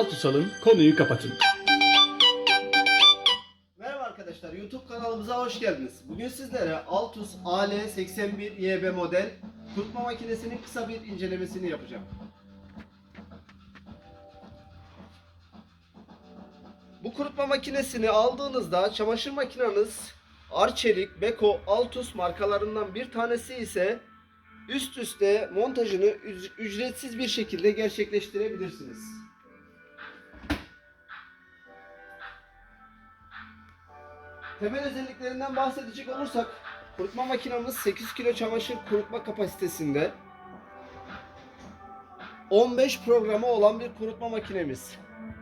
Altus alın, konuyu kapatın. Merhaba arkadaşlar, YouTube kanalımıza hoş geldiniz. Bugün sizlere Altus AL81 YB model kurutma makinesinin kısa bir incelemesini yapacağım. Bu kurutma makinesini aldığınızda çamaşır makineniz Arçelik, Beko, Altus markalarından bir tanesi ise üst üste montajını üc- ücretsiz bir şekilde gerçekleştirebilirsiniz. Temel özelliklerinden bahsedecek olursak kurutma makinamız 8 kilo çamaşır kurutma kapasitesinde 15 programı olan bir kurutma makinemiz.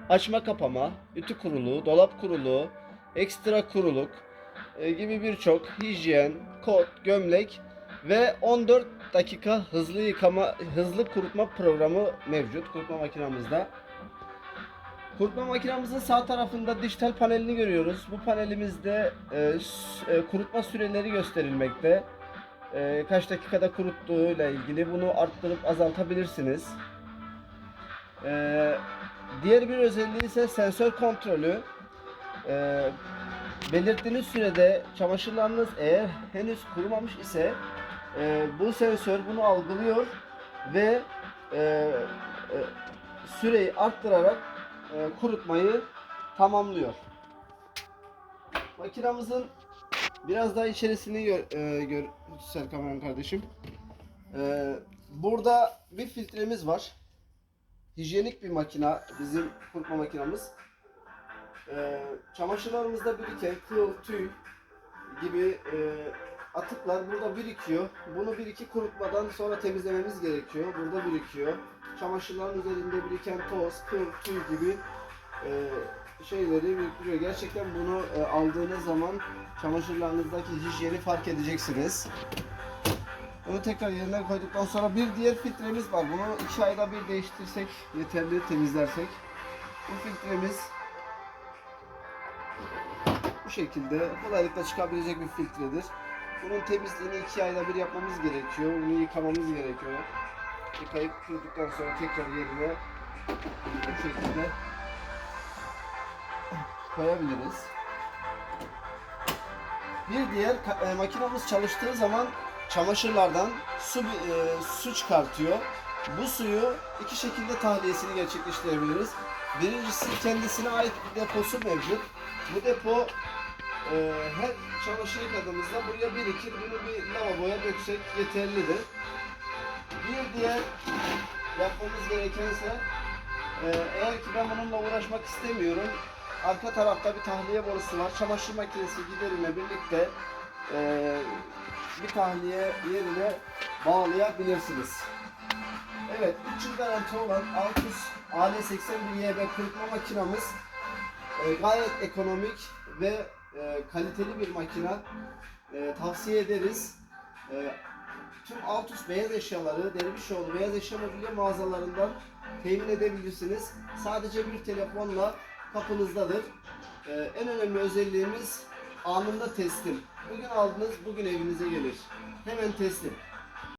Açma kapama, ütü kuruluğu, dolap kuruluğu, ekstra kuruluk e, gibi birçok hijyen, kot, gömlek ve 14 dakika hızlı yıkama, hızlı kurutma programı mevcut kurutma makinamızda. Kurutma makinamızın sağ tarafında dijital panelini görüyoruz. Bu panelimizde e, e, kurutma süreleri gösterilmekte. E, kaç dakikada kuruttuğuyla ilgili bunu arttırıp azaltabilirsiniz. E, diğer bir özelliği ise sensör kontrolü. E, belirttiğiniz sürede çamaşırlarınız eğer henüz kurumamış ise e, bu sensör bunu algılıyor ve e, e, süreyi arttırarak e, kurutmayı tamamlıyor. Makinamızın biraz daha içerisini gör, e, gör Serkan kardeşim. E, burada bir filtremiz var. Hijyenik bir makina bizim kurutma makinamız. E, çamaşırlarımızda biriken kıl, tüy gibi e, atıklar burada birikiyor. Bunu bir iki kurutmadan sonra temizlememiz gerekiyor. Burada birikiyor. Çamaşırların üzerinde biriken toz, kıl, tüy gibi e, şeyleri biriktiriyor. Gerçekten bunu e, aldığınız zaman çamaşırlarınızdaki hijyeni fark edeceksiniz. Bunu tekrar yerine koyduktan sonra bir diğer filtremiz var. Bunu iki ayda bir değiştirsek yeterli temizlersek. Bu filtremiz bu şekilde kolaylıkla çıkabilecek bir filtredir. Bunun temizliğini iki ayda bir yapmamız gerekiyor. Bunu yıkamamız gerekiyor. Yıkayıp kuruduktan sonra tekrar yerine bu şekilde koyabiliriz. Bir diğer e, makinamız çalıştığı zaman çamaşırlardan su e, su çıkartıyor. Bu suyu iki şekilde tahliyesini gerçekleştirebiliriz. Birincisi kendisine ait bir deposu mevcut. Bu depo e, her çamaşır yıkadığımızda buraya birikir. Bunu bir lavaboya döksek yeterlidir. Bir diğer yapmamız gerekense e, eğer ki ben bununla uğraşmak istemiyorum. Arka tarafta bir tahliye borusu var. Çamaşır makinesi gideriyle birlikte e, bir tahliye yerine bağlayabilirsiniz. Evet, 3 yıl garanti olan Altus AL81YB kurutma makinamız e, gayet ekonomik ve e, kaliteli bir makina. E, tavsiye ederiz. E, tüm Altus beyaz eşyaları Dervişoğlu beyaz eşya mobilya mağazalarından temin edebilirsiniz. Sadece bir telefonla kapınızdadır. E, en önemli özelliğimiz anında teslim. Bugün aldınız, bugün evinize gelir. Hemen teslim.